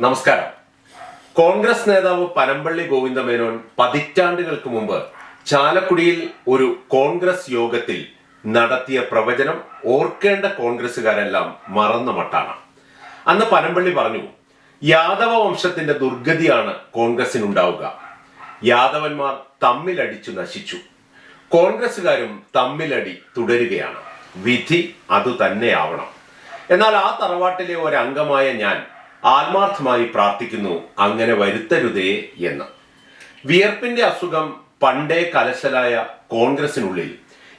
നമസ്കാരം. കോൺഗ്രസ് നേതാവ് പനമ്പള്ളി ഗോവിന്ദമേനോൻ പതിറ്റാണ്ടുകൾക്ക് മുമ്പ് ചാലക്കുടിയിൽ ഒരു കോൺഗ്രസ് യോഗത്തിൽ നടത്തിയ പ്രവചനം ഓർക്കേണ്ട കോൺഗ്രസ്സുകാരെല്ലാം മറന്ന മട്ടാണ്. അന്ന് പനമ്പള്ളി പറഞ്ഞു യാദവ വംശത്തിന്റെ ദുർഗതിയാണ് കോൺഗ്രസിനുണ്ടാവുക യാദവന്മാർ തമ്മിലടിച്ചു നശിച്ചു. കോൺഗ്രസ്സുകാരും തമ്മിലടി തുടരുകയാണ്. വിധി അതുതന്നെയാവണം. എന്നാൽ ആ തറവാട്ടിലെ ഒരംഗമായ ഞാൻ ആത്മാർത്ഥമായി പ്രാർത്ഥിക്കുന്നു അങ്ങനെ വരുത്തരുതേ എന്ന്. വിയർപ്പിന്റെ അസുഖം പണ്ടേ കലശലായ കോൺഗ്രസിനുള്ളിൽ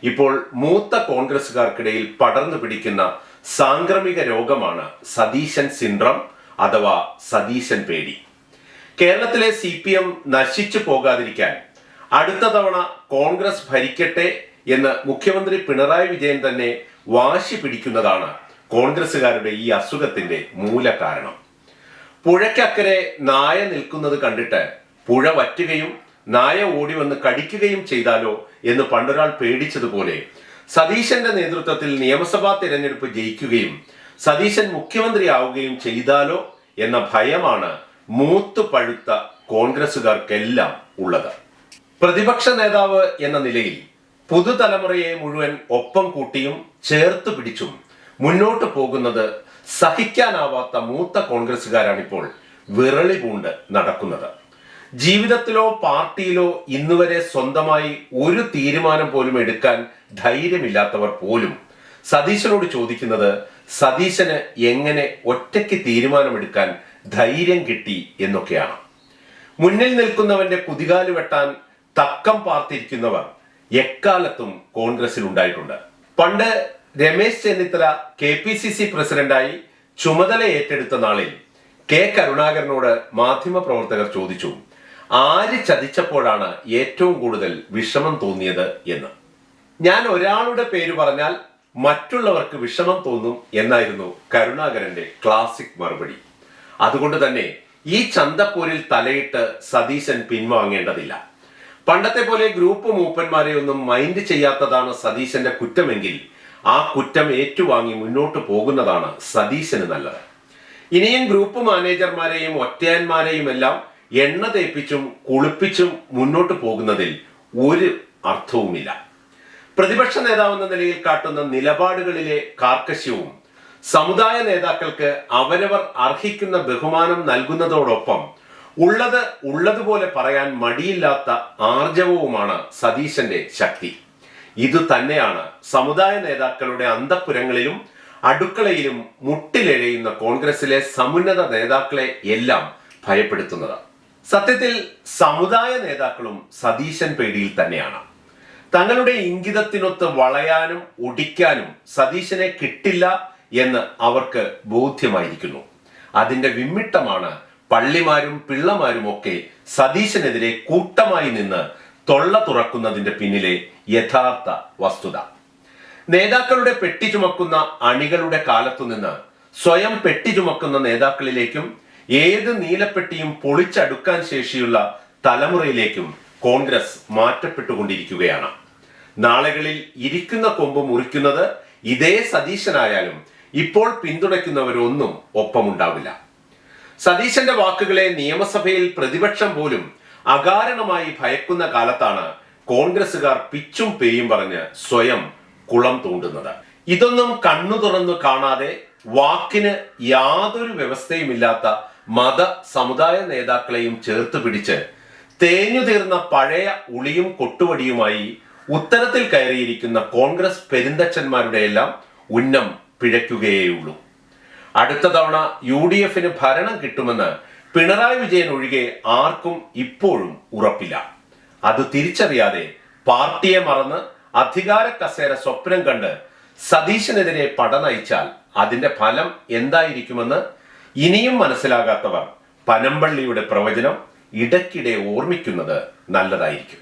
ഇപ്പോൾ മൂത്ത കോൺഗ്രസുകാർക്കിടയിൽ പടർന്നു പിടിക്കുന്ന സാംക്രമിക രോഗമാണ് സതീശൻ സിൻഡ്രം അഥവാ സതീശൻ പേടി. കേരളത്തിലെ സി പി എം നശിച്ചു പോകാതിരിക്കാൻ അടുത്ത തവണ കോൺഗ്രസ് ഭരിക്കട്ടെ എന്ന് മുഖ്യമന്ത്രി പിണറായി വിജയൻ തന്നെ വാശി പിടിക്കുന്നതാണ് കോൺഗ്രസുകാരുടെ ഈ അസുഖത്തിന്റെ മൂല കാരണം പുഴയ്ക്കക്കരെ നായ നിൽക്കുന്നത് കണ്ടിട്ട് പുഴ വറ്റുകയും നായ ഓടി വന്ന് കടിക്കുകയും ചെയ്താലോ എന്ന് പണ്ടൊരാൾ പേടിച്ചതുപോലെ സതീശന്റെ നേതൃത്വത്തിൽ നിയമസഭാ തിരഞ്ഞെടുപ്പ് ജയിക്കുകയും സതീശൻ മുഖ്യമന്ത്രിയാവുകയും ചെയ്താലോ എന്ന ഭയമാണ് മൂത്തു പഴുത്ത കോൺഗ്രസുകാർക്കെല്ലാം ഉള്ളത്. പ്രതിപക്ഷ നേതാവ് എന്ന നിലയിൽ പുതുതലമുറയെ മുഴുവൻ ഒപ്പം കൂട്ടിയും ചേർത്ത് പിടിച്ചും മുന്നോട്ട് പോകുന്നത് സഹിക്കാനാവാത്ത മൂത്ത കോൺഗ്രസുകാരാണിപ്പോൾ വിരളി പൂണ്ട് നടക്കുന്നത്. ജീവിതത്തിലോ പാർട്ടിയിലോ ഇന്നുവരെ സ്വന്തമായി ഒരു തീരുമാനം പോലും എടുക്കാൻ ധൈര്യമില്ലാത്തവർ പോലും സതീശനോട് ചോദിക്കുന്നത് സതീശന് എങ്ങനെ ഒറ്റയ്ക്ക് തീരുമാനമെടുക്കാൻ ധൈര്യം കിട്ടി എന്നൊക്കെയാണ്. മുന്നിൽ നിൽക്കുന്നവന്റെ കുതികാൽ വെട്ടാൻ തക്കം പാർത്തിരിക്കുന്നവർ എക്കാലത്തും കോൺഗ്രസിൽ ഉണ്ടായിട്ടുണ്ട് പണ്ട് Ramesh Chennithala K P C C പ്രസിഡന്റായി ചുമതല ഏറ്റെടുത്ത നാളിൽ കെ കരുണാകരനോട് മാധ്യമ പ്രവർത്തകർ ചോദിച്ചു ആര് ചതിച്ചപ്പോഴാണ് ഏറ്റവും കൂടുതൽ വിഷമം തോന്നിയത് എന്ന്? ഞാൻ ഒരാളുടെ പേര് പറഞ്ഞാൽ മറ്റുള്ളവർക്ക് വിഷമം തോന്നും എന്നായിരുന്നു കരുണാകരന്റെ ക്ലാസിക് മറുപടി. അതുകൊണ്ട് തന്നെ ഈ ചന്തപ്പോരിൽ തലയിട്ട് സതീശൻ പിൻവാങ്ങേണ്ടതില്ല. പണ്ടത്തെ പോലെ ഗ്രൂപ്പ് മൂപ്പന്മാരെ ഒന്നും മൈൻഡ് ചെയ്യാത്തതാണ് സതീശന്റെ കുറ്റമെങ്കിൽ ആ കുറ്റം ഏറ്റുവാങ്ങി മുന്നോട്ട് പോകുന്നതാണ് സതീശന് നല്ലത്. ഇനിയും ഗ്രൂപ്പ് മാനേജർമാരെയും ഒറ്റയാന്മാരെയും എല്ലാം എണ്ണ തേപ്പിച്ചും കുളിപ്പിച്ചും മുന്നോട്ട് പോകുന്നതിൽ ഒരു അർത്ഥവുമില്ല. പ്രതിപക്ഷ നേതാവെന്ന നിലയിൽ കാട്ടുന്ന നിലപാടുകളിലെ കാർക്കശ്യവും സമുദായ നേതാക്കൾക്ക് അവരവർ അർഹിക്കുന്ന ബഹുമാനം നൽകുന്നതോടൊപ്പം ഉള്ളത് ഉള്ളതുപോലെ പറയാൻ മടിയില്ലാത്ത ആർജവവുമാണ് സതീശന്റെ ശക്തി. ഇത് തന്നെയാണ് സമുദായ നേതാക്കളുടെ അന്തപ്പുരങ്ങളിലും അടുക്കളയിലും മുട്ടിലെഴയുന്ന കോൺഗ്രസിലെ സമുന്നത നേതാക്കളെ എല്ലാം ഭയപ്പെടുത്തുന്നത്. സത്യത്തിൽ സമുദായ നേതാക്കളും സതീശൻ പേടിയിൽ തന്നെയാണ്. തങ്ങളുടെ ഇംഗിതത്തിനൊത്ത് വളയാനും ഒടിക്കാനും സതീശനെ കിട്ടില്ല എന്ന് അവർക്ക് ബോധ്യമായിരിക്കുന്നു. അതിന്റെ വിമ്മിട്ടമാണ് പള്ളിമാരും പിള്ളമാരും ഒക്കെ സതീശനെതിരെ കൂട്ടമായി നിന്ന് തൊള്ള തുറക്കുന്നതിന്റെ പിന്നിലെ യഥാർത്ഥ വസ്തുത. നേതാക്കളുടെ പെട്ടി ചുമക്കുന്ന അണികളുടെ കാലത്തുനിന്ന് സ്വയം പെട്ടി ചുമക്കുന്ന നേതാക്കളിലേക്കും ഏത് നീലപ്പെട്ടിയും പൊളിച്ചടുക്കാൻ ശേഷിയുള്ള തലമുറയിലേക്കും കോൺഗ്രസ് മാറ്റപ്പെട്ടുകൊണ്ടിരിക്കുകയാണ്. നാളുകളിൽ ഇരിക്കുന്ന കൊമ്പ് മുറിക്കുന്നത് ഇതേ സതീശനായാലും ഇപ്പോൾ പിന്തുണയ്ക്കുന്നവരൊന്നും ഒപ്പമുണ്ടാവില്ല. സതീശന്റെ വാക്കുകളെ നിയമസഭയിൽ പ്രതിപക്ഷം പോലും അകാരണമായി ഭയക്കുന്ന കാലത്താണ് കോൺഗ്രസുകാർ പിച്ചും പേയും പറഞ്ഞ് സ്വയം കുളം തൂണ്ടുന്നത്. ഇതൊന്നും കണ്ണു തുറന്നു കാണാതെ വാക്കിന് യാതൊരു വ്യവസ്ഥയുമില്ലാത്ത മത സമുദായ നേതാക്കളെയും ചേർത്ത് പിടിച്ച് തേഞ്ഞു തീർന്ന പഴയ ഉളിയും കൊട്ടുവടിയുമായി ഉത്തരത്തിൽ കയറിയിരിക്കുന്ന കോൺഗ്രസ് പെരുന്തച്ഛന്മാരുടെ എല്ലാം ഉന്നം പിഴയ്ക്കുകയേയുള്ളൂ. അടുത്ത തവണ യു ഡി എഫിന് ഭരണം കിട്ടുമെന്ന് പിണറായി വിജയൻ ഒഴികെ ആർക്കും ഇപ്പോഴും ഉറപ്പില്ല. അത് തിരിച്ചറിയാതെ പാർട്ടിയെ മറന്ന് അധികാര കസേര സ്വപ്നം കണ്ട് സതീശനെതിരെ പട നയിച്ചാൽ അതിന്റെ ഫലം എന്തായിരിക്കുമെന്ന് ഇനിയും മനസ്സിലാകാത്തവർ പനമ്പള്ളിയുടെ പ്രവചനം ഇടയ്ക്കിടെ ഓർമ്മിക്കുന്നത് നല്ലതായിരിക്കും.